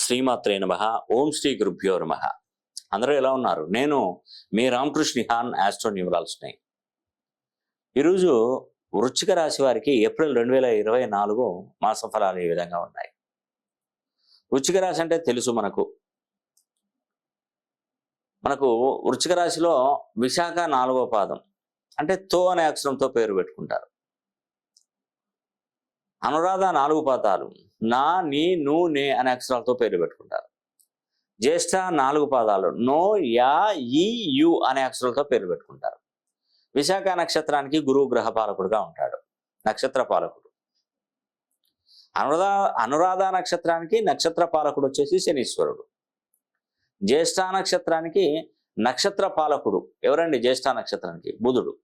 శ్రీమాత్రే నమ ఓం శ్రీ గురుభ్యో నమ. అందరూ ఎలా ఉన్నారు? నేను మీ రామకృష్ణ హాన్ ఆస్ట్రో న్యూమరాల్స్ని ఈరోజు వృచ్చిక రాశి వారికి ఏప్రిల్ రెండు వేల ఇరవై నాలుగు మాస ఫలాలు ఈ విధంగా ఉన్నాయి. వృచ్చిక రాశి అంటే తెలుసు మనకు. మనకు వృచ్చిక రాశిలో విశాఖ నాలుగో పాదం అంటే తో అనే అక్షరంతో పేరు పెట్టుకుంటారు. అనురాధ నాలుగు పాదాలు నా నీ ను నే అనే అక్షరాలతో పేరు పెట్టుకుంటారు. జ్యేష్ఠ నాలుగు పాదాలు నో యా ఈ యు అనే అక్షరాలతో పేరు పెట్టుకుంటారు. విశాఖ నక్షత్రానికి గురువు గ్రహ పాలకుడుగా ఉంటాడు. నక్షత్ర పాలకుడు. అనురాధ అనురాధ నక్షత్రానికి నక్షత్ర పాలకుడు వచ్చేసి శనీశ్వరుడు. జ్యేష్ఠ నక్షత్రానికి నక్షత్ర పాలకుడు. ఎవరండి జ్యేష్ఠ నక్షత్రానికి? బుధుడు.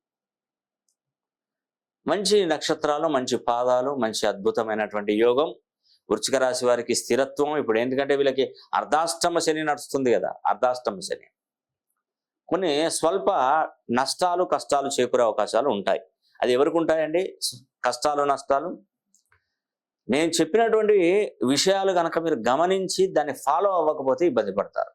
మంచి నక్షత్రాలు మంచి పాదాలు మంచి అద్భుతమైనటువంటి యోగం. వృచ్చిక రాశి వారికి స్థిరత్వం ఇప్పుడు ఎందుకంటే వీళ్ళకి అర్ధాష్టమ శని నడుస్తుంది కదా అర్ధాష్టమ శని. కొన్ని స్వల్ప నష్టాలు కష్టాలు చేకూరే అవకాశాలు ఉంటాయి. అది ఎవరికి ఉంటాయండి? కష్టాలు నష్టాలు. నేను చెప్పినటువంటి విషయాలు కనుక మీరు గమనించి దాన్ని ఫాలో అవ్వకపోతే ఇబ్బంది పడతారు.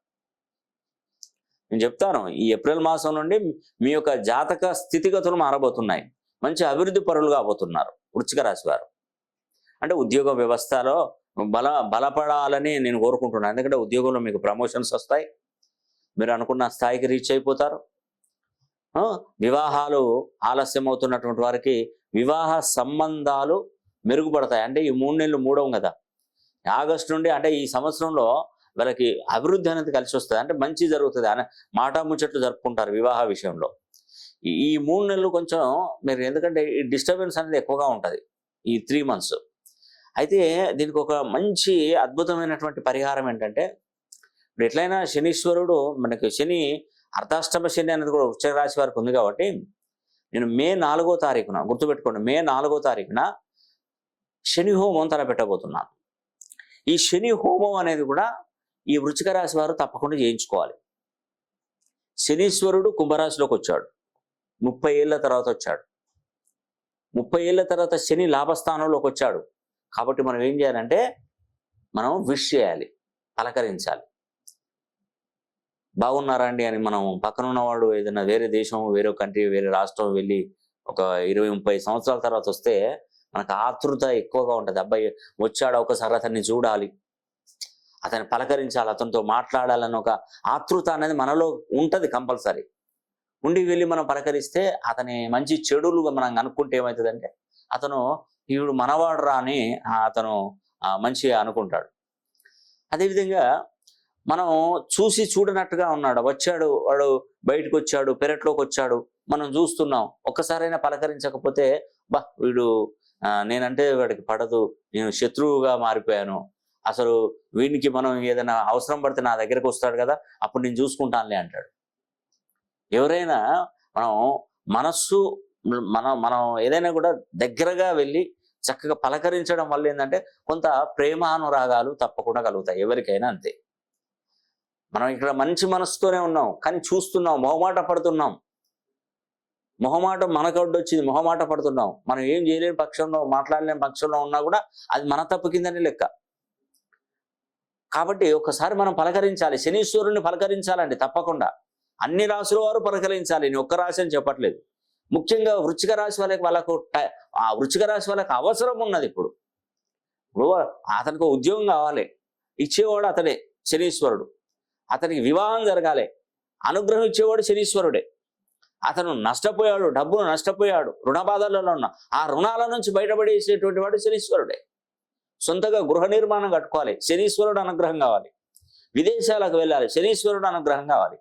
నేను చెప్తాను ఈ ఏప్రిల్ మాసం నుండి మీ యొక్క జాతక స్థితిగతులు మారబోతున్నాయి. మంచి అభివృద్ధి పరులుగా కాబోతున్నారు వృచ్చిక రాశి వారు. అంటే ఉద్యోగ వ్యవస్థలో బల బలపడాలని నేను కోరుకుంటున్నాను. ఎందుకంటే ఉద్యోగంలో మీకు ప్రమోషన్స్ వస్తాయి. మీరు అనుకున్న స్థాయికి రీచ్ అయిపోతారు. వివాహాలు ఆలస్యం అవుతున్నటువంటి వారికి వివాహ సంబంధాలు మెరుగుపడతాయి. అంటే ఈ మూడు నెలలు మూడవం కదా. ఆగస్టు నుండి అంటే ఈ సంవత్సరంలో వాళ్ళకి అభివృద్ధి అనేది కలిసి వస్తుంది. అంటే మంచి జరుగుతుంది. అని మాట ముచ్చట్లు జరుపుకుంటారు వివాహ విషయంలో. ఈ మూడు నెలలు కొంచెం మీరు ఎందుకంటే ఈ డిస్టర్బెన్స్ అనేది ఎక్కువగా ఉంటుంది. ఈ త్రీ మంత్స్. అయితే దీనికి ఒక మంచి అద్భుతమైనటువంటి పరిహారం ఏంటంటే ఇప్పుడు ఎట్లయినా శనీశ్వరుడు మనకి శని అర్ధాష్టమ శని అనేది కూడా వృశ్చిక రాశి వారికి ఉంది కాబట్టి నేను మే నాలుగో తారీఖున గుర్తుపెట్టుకోండి మే నాలుగో తారీఖున శని హోమం తలపెట్టబోతున్నాను. ఈ శని హోమం అనేది కూడా ఈ వృశ్చిక రాశి వారు తప్పకుండా చేయించుకోవాలి. శనీశ్వరుడు కుంభరాశిలోకి వచ్చాడు. ముప్పై ఏళ్ళ తర్వాత వచ్చాడు. ముప్పై ఏళ్ళ తర్వాత శని లాభస్థానంలోకి వచ్చాడు. కాబట్టి మనం ఏం చేయాలంటే మనం విష్ చేయాలి పలకరించాలి. బాగున్నారా అండి అని మనం పక్కన ఉన్నవాడు ఏదైనా వేరే దేశం వేరే కంట్రీ వేరే రాష్ట్రం వెళ్ళి ఒక ఇరవై ముప్పై సంవత్సరాల తర్వాత వస్తే మనకు ఆతృత ఎక్కువగా ఉంటుంది. అబ్బాయి వచ్చాడు ఒకసారి అతన్ని చూడాలి. అతన్ని పలకరించాలి అతనితో మాట్లాడాలని ఒక ఆతృత అనేది మనలో ఉంటది కంపల్సరీ. ఉండి వెళ్ళి మనం పలకరిస్తే అతని మంచి చెడులుగా మనం అనుకుంటే ఏమవుతుందంటే అతను ఈవిడు మనవాడు రా అని అతను మంచిగా అనుకుంటాడు. అదేవిధంగా మనం చూసి చూడనట్టుగా ఉన్నాడు. వచ్చాడు వాడు బయటకు వచ్చాడు పెరట్లోకి వచ్చాడు మనం చూస్తున్నాం. ఒక్కసారైనా పలకరించకపోతే బా వీడు నేనంటే వాడికి పడదు. నేను శత్రువుగా మారిపోయాను. అసలు వీడికి మనం ఏదైనా అవసరం పడితే నా దగ్గరకు వస్తాడు కదా అప్పుడు నేను చూసుకుంటానులే అంటాడు. ఎవరైనా మనం మనస్సు మనం మనం ఏదైనా కూడా దగ్గరగా వెళ్ళి చక్కగా పలకరించడం వల్ల ఏంటంటే కొంత ప్రేమానురాగాలు తప్పకుండా కలుగుతాయి ఎవరికైనా అంతే. మనం ఇక్కడ మంచి మనసుతోనే ఉన్నాం కానీ చూస్తున్నాం మొహమాట పడుతున్నాం. మొహమాటం మనకడ్డు వచ్చింది మొహమాట పడుతున్నాం. మనం ఏం చేయలేని పక్షంలో మాట్లాడలేని పక్షంలో ఉన్నా కూడా అది మన తప్పు కిందనే లెక్క. కాబట్టి ఒకసారి మనం పలకరించాలి శనీశ్వరుని పలకరించాలండి తప్పకుండా. అన్ని రాశుల వారు పలకరించాలి నేను ఒక్క రాశి అని చెప్పట్లేదు. ముఖ్యంగా వృచ్చిక రాశి వాళ్ళకి వాళ్ళకు టై- ఆ వృచ్చిక రాశి వాళ్ళకి అవసరం ఉన్నది ఇప్పుడు. ఇప్పుడు అతనికి ఉద్యోగం కావాలి. ఇచ్చేవాడు అతడే శనీశ్వరుడు. అతనికి వివాహం జరగాలి. అనుగ్రహం ఇచ్చేవాడు శనీశ్వరుడే. అతను నష్టపోయాడు డబ్బును నష్టపోయాడు రుణ బాధలలో ఉన్న ఆ రుణాల నుంచి బయటపడేసేటువంటి వాడు శనీశ్వరుడే. సొంతగా గృహ నిర్మాణం కట్టుకోవాలి శనీశ్వరుడు అనుగ్రహం కావాలి. విదేశాలకు వెళ్ళాలి శనీశ్వరుడు అనుగ్రహం కావాలి.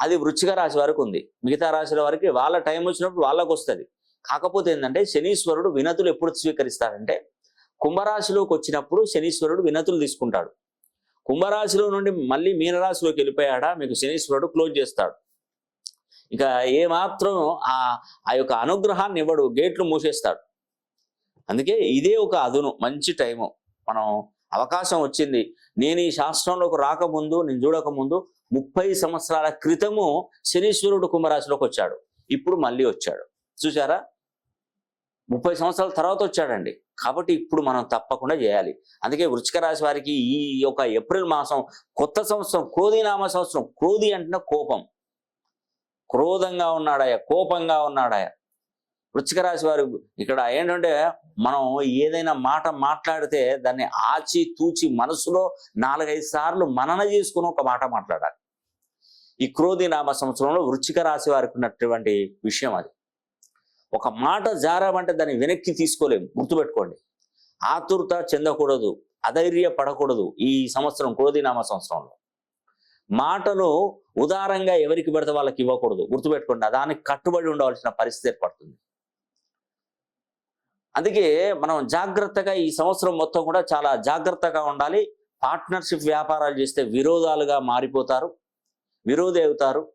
అది వృచ్చిక రాశి వరకు ఉంది. మిగతా రాశుల వారికి వాళ్ళ టైం వచ్చినప్పుడు వాళ్ళకు వస్తుంది. కాకపోతే ఏంటంటే శనీశ్వరుడు వినతులు ఎప్పుడు స్వీకరిస్తాడంటే కుంభరాశిలోకి వచ్చినప్పుడు శనీశ్వరుడు వినతులు తీసుకుంటాడు. కుంభరాశిలో నుండి మళ్ళీ మీనరాశిలోకి వెళ్ళిపోయాడా? మీకు శనీశ్వరుడు క్లోజ్ చేస్తాడు. ఇక ఏ మాత్రం ఆ ఆ యొక్క అనుగ్రహాన్ని ఇవ్వడు గేట్లు మూసేస్తాడు. అందుకే ఇదే ఒక అదును మంచి టైము. మనం అవకాశం వచ్చింది. నేను ఈ శాస్త్రంలోకి రాకముందు నేను చూడకముందు ముప్పై సంవత్సరాల క్రితము శనీశ్వరుడు కుంభరాశిలోకి వచ్చాడు. ఇప్పుడు మళ్ళీ వచ్చాడు. చూసారా ముప్పై సంవత్సరాల తర్వాత వచ్చాడండి. కాబట్టి ఇప్పుడు మనం తప్పకుండా చేయాలి. అందుకే వృచ్చిక రాశి వారికి ఈ యొక్క ఏప్రిల్ మాసం కొత్త సంవత్సరం క్రోధినామ సంవత్సరం. క్రోధి అంటే కోపం. క్రోధంగా ఉన్నాడాయ? కోపంగా ఉన్నాడాయ? వృచ్చిక రాశి వారు ఇక్కడ ఏంటంటే మనం ఏదైనా మాట మాట్లాడితే దాన్ని ఆచి తూచి మనసులో నాలుగైదు సార్లు మనన చేసుకుని ఒక మాట మాట్లాడాలి. ఈ క్రోధి నామ సంవత్సరంలో వృచ్చిక రాశి వారికి ఉన్నటువంటి విషయం అది. ఒక మాట జారామంటే దాన్ని వెనక్కి తీసుకోలేము గుర్తుపెట్టుకోండి. ఆతురత చెందకూడదు అధైర్య పడకూడదు ఈ సంవత్సరం క్రోధినామ సంవత్సరంలో. మాటలు ఉదారంగా ఎవరికి పెడితే వాళ్ళకి ఇవ్వకూడదు గుర్తుపెట్టుకోండి. దానికి కట్టుబడి ఉండవలసిన పరిస్థితి ఏర్పడుతుంది. అందుకే మనం జాగ్రత్తగా ఈ సంవత్సరం మొత్తం కూడా చాలా జాగ్రత్తగా ఉండాలి. పార్ట్నర్షిప్ వ్యాపారాలు చేస్తే విరోధాలుగా మారిపోతారు. విరోధి అవుతారు.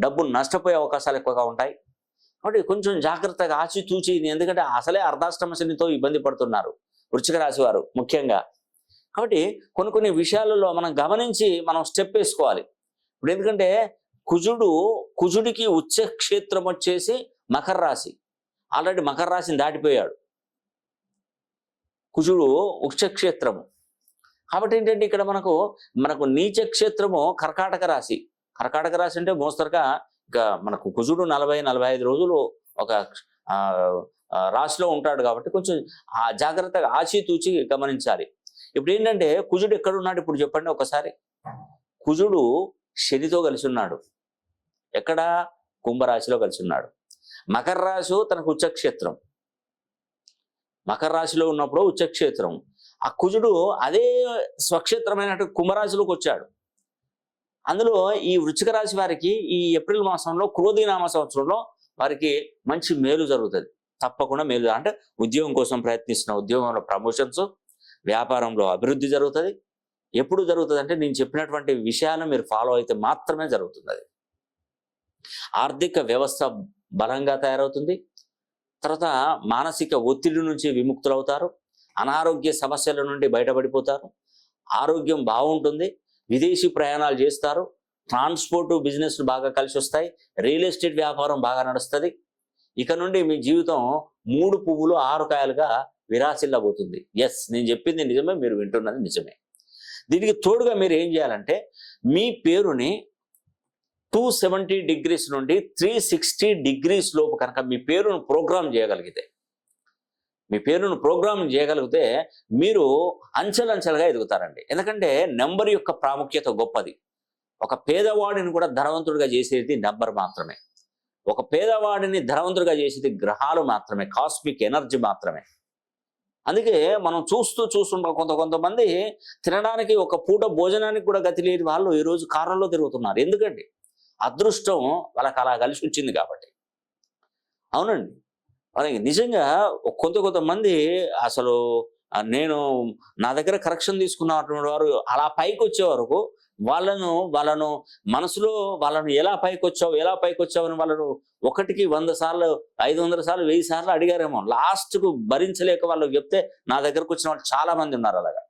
డబ్బు నష్టపోయే అవకాశాలు ఎక్కువగా ఉంటాయి. కాబట్టి కొంచెం జాగ్రత్తగా ఆచితూచి ఎందుకంటే అసలే అర్ధాష్టమ శనితో ఇబ్బంది పడుతున్నారు వృచ్చిక రాశి వారు ముఖ్యంగా. కాబట్టి కొన్ని కొన్ని విషయాలలో మనం గమనించి మనం స్టెప్ వేసుకోవాలి. ఇప్పుడు ఎందుకంటే కుజుడు కుజుడికి ఉచ్చ క్షేత్రం వచ్చేసి మకర రాశి. ఆల్రెడీ మకర రాశిని దాటిపోయాడు. కుజుడు ఉక్షక్షేత్రము కాబట్టి ఏంటంటే ఇక్కడ మనకు మనకు నీచ క్షేత్రము కర్కాటక రాశి. కర్కాటక రాశి అంటే మోస్తరుగా ఇక మనకు కుజుడు నలభై నలభై ఐదు రోజులు ఒక రాశిలో ఉంటాడు కాబట్టి కొంచెం ఆ జాగ్రత్తగా ఆచితూచి గమనించాలి. ఇప్పుడు ఏంటంటే కుజుడు ఎక్కడున్నాడు ఇప్పుడు చెప్పండి ఒకసారి. కుజుడు శనితో కలిసి ఉన్నాడు. ఎక్కడ? కుంభరాశిలో కలిసి ఉన్నాడు. మకర రాశి తనకు ఉచ్చక్షేత్రం. మకర రాశిలో ఉన్నప్పుడు ఉచ్చక్షేత్రం. ఆ కుజుడు అదే స్వక్షేత్రమైనటువంటి కుంభరాశిలోకి వచ్చాడు. అందులో ఈ వృచ్చిక రాశి వారికి ఈ ఏప్రిల్ మాసంలో క్రోధినామ సంవత్సరంలో వారికి మంచి మేలు జరుగుతుంది. తప్పకుండా మేలు అంటే ఉద్యోగం కోసం ప్రయత్నిస్తున్న ఉద్యోగంలో ప్రమోషన్స్ వ్యాపారంలో అభివృద్ధి జరుగుతుంది. ఎప్పుడు జరుగుతుంది అంటే నేను చెప్పినటువంటి విషయాలను మీరు ఫాలో అయితే మాత్రమే జరుగుతుంది అది ఆర్థిక వ్యవస్థ బలంగా తయారవుతుంది. తర్వాత మానసిక ఒత్తిడి నుంచి విముక్తులవుతారు. అనారోగ్య సమస్యల నుండి బయటపడిపోతారు. ఆరోగ్యం బాగుంటుంది. విదేశీ ప్రయాణాలు చేస్తారు. ట్రాన్స్పోర్ట్ బిజినెస్ బాగా కలిసి వస్తాయి రియల్ ఎస్టేట్ వ్యాపారం బాగా నడుస్తుంది. ఇక నుండి మీ జీవితం మూడు పువ్వులు ఆరు కాయలుగా విరాసిల్లబోతుంది. ఎస్ నేను చెప్పింది నిజమే మీరు వింటున్నది నిజమే. దీనికి తోడుగా మీరు ఏం చేయాలంటే మీ పేరుని టూ సెవెంటీ డిగ్రీస్ నుండి త్రీ సిక్స్టీ డిగ్రీస్ లోపు కనుక మీ పేరును ప్రోగ్రామ్ చేయగలిగితే మీ పేరును ప్రోగ్రామ్ చేయగలిగితే మీరు అంచెలంచెలుగా ఎదుగుతారండి. ఎందుకంటే నెంబర్ యొక్క ప్రాముఖ్యత గొప్పది. ఒక పేదవాడిని కూడా ధనవంతుడిగా చేసేది నెంబర్ మాత్రమే. ఒక పేదవాడిని ధనవంతుడిగా చేసేది గ్రహాలు మాత్రమే కాస్మిక్ ఎనర్జీ మాత్రమే. అందుకే మనం చూస్తూ చూస్తుంటాం కొంత కొంతమంది తినడానికి ఒక పూట భోజనానికి కూడా గతి లేని వాళ్ళు ఈరోజు కారంలో తిరుగుతున్నారు. ఎందుకండి? అదృష్టం వాళ్ళకి అలా కలిసి వచ్చింది కాబట్టి. అవునండి. అలాగే నిజంగా కొంత కొంతమంది అసలు నేను నా దగ్గర కరెక్షన్ తీసుకున్నటువంటి వారు అలా పైకి వచ్చే వరకు వాళ్ళను వాళ్ళను మనసులో వాళ్ళను ఎలా పైకి వచ్చావు ఎలా పైకి వచ్చావు అని వాళ్ళను ఒకటికి వంద సార్లు ఐదు వందల సార్లు వెయ్యి సార్లు అడిగారేమో. లాస్ట్కు భరించలేక వాళ్ళు చెప్తే నా దగ్గరకు వచ్చిన వాళ్ళు చాలా మంది ఉన్నారు అలాగా.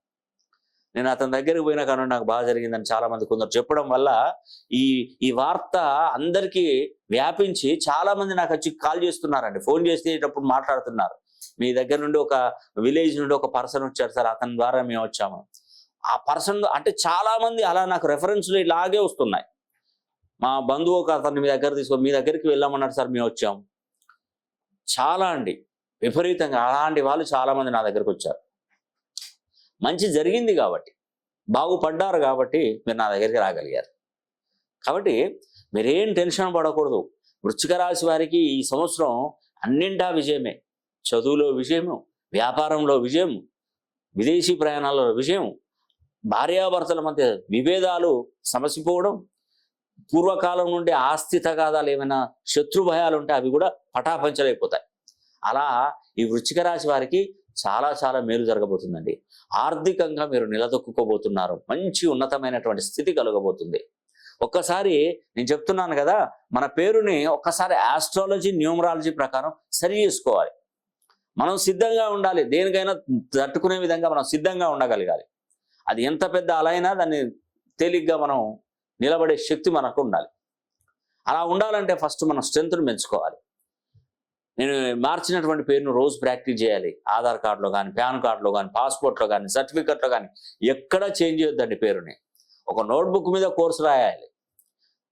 నేను అతని దగ్గరికి పోయినా కానీ నాకు బాగా జరిగిందని చాలా మంది కొందరు చెప్పడం వల్ల ఈ ఈ వార్త అందరికీ వ్యాపించి చాలా మంది నాకు వచ్చి కాల్ చేస్తున్నారండి. ఫోన్ చేసేటప్పుడు మాట్లాడుతున్నారు. మీ దగ్గర నుండి ఒక విలేజ్ నుండి ఒక పర్సన్ వచ్చారు సార్ అతని ద్వారా మేము వచ్చాము. ఆ పర్సన్ అంటే చాలా మంది అలా నాకు రెఫరెన్స్లు ఇలాగే వస్తున్నాయి. మా బంధువు ఒక అతన్ని మీ దగ్గర తీసుకో మీ దగ్గరికి వెళ్ళామన్నారు సార్ మేము వచ్చాము. చాలా అండి. విపరీతంగా అలాంటి వాళ్ళు చాలా మంది నా దగ్గరకు వచ్చారు. మంచి జరిగింది కాబట్టి బాగుపడ్డారు కాబట్టి మీరు నా దగ్గరికి రాగలిగారు. కాబట్టి మీరేం టెన్షన్ పడకూడదు. వృశ్చిక రాశి వారికి ఈ సంవత్సరం అన్నింటా విజయమే. చదువులో విజయము వ్యాపారంలో విజయం విదేశీ ప్రయాణాల్లో విజయం భార్యాభర్తల మధ్య విభేదాలు సమసిపోవడం పూర్వకాలం నుండి ఆస్తి తగాదాలు ఏమైనా శత్రు భయాలు ఉంటే అవి కూడా పటాపంచలైపోతాయి. అలా ఈ వృశ్చిక రాశి వారికి చాలా చాలా మేలు జరగబోతుందండి. ఆర్థికంగా మీరు నిలదొక్కుకోబోతున్నారు. మంచి ఉన్నతమైనటువంటి స్థితి కలగబోతుంది. ఒక్కసారి నేను చెప్తున్నాను కదా మన పేరుని ఒక్కసారి ఆస్ట్రాలజీ న్యూమరాలజీ ప్రకారం సరి చేసుకోవాలి. మనం సిద్ధంగా ఉండాలి. దేనికైనా తట్టుకునే విధంగా మనం సిద్ధంగా ఉండగలగాలి. అది ఎంత పెద్ద అలైనా దాన్ని తేలిగ్గా మనం నిలబడే శక్తి మనకు ఉండాలి. అలా ఉండాలంటే ఫస్ట్ మనం స్ట్రెంత్ను పెంచుకోవాలి. నేను మార్చినటువంటి పేరును రోజు ప్రాక్టీస్ చేయాలి. ఆధార్ కార్డులో కానీ పాన్ కార్డులో కానీ పాస్పోర్ట్లో కానీ సర్టిఫికెట్లో కానీ ఎక్కడ చేంజ్ చేయొద్దండి పేరుని. ఒక నోట్బుక్ మీద కోర్సు రాయాలి.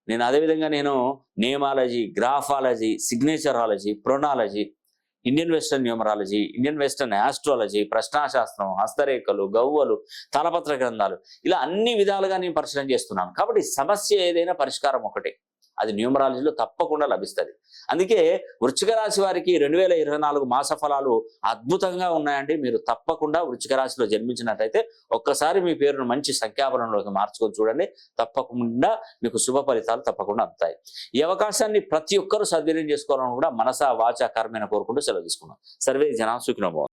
నేను అదేవిధంగా నేను namology graphology signatureology ప్రొనాలజీ Indian western numerology Indian western astrology ప్రశ్నాశాస్త్రం హస్తరేఖలు గవ్వలు తలపత్ర గ్రంథాలు. ఇలా అన్ని విధాలుగా నేను పరిశీలన చేస్తున్నాను. కాబట్టి సమస్య ఏదైనా పరిష్కారం ఒకటే. అది న్యూమరాలజీలో తప్పకుండా లభిస్తుంది. అందుకే వృచ్చిక రాశి వారికి రెండు వేల ఇరవై నాలుగు మాస ఫలాలు అద్భుతంగా ఉన్నాయండి. మీరు తప్పకుండా వృచ్చిక రాశిలో జన్మించినట్టయితే ఒక్కసారి మీ పేరును మంచి సంఖ్యాపనంలోకి మార్చుకొని చూడండి. తప్పకుండా మీకు శుభ ఫలితాలు తప్పకుండా అందుతాయి. ఈ అవకాశాన్ని ప్రతి ఒక్కరూ సద్వినియోగం చేసుకోవాలని కూడా మనస వాచ కర్మైన కోరుకుంటూ సెలవు తీసుకున్నాం సర్వే జనా సుఖినోభవం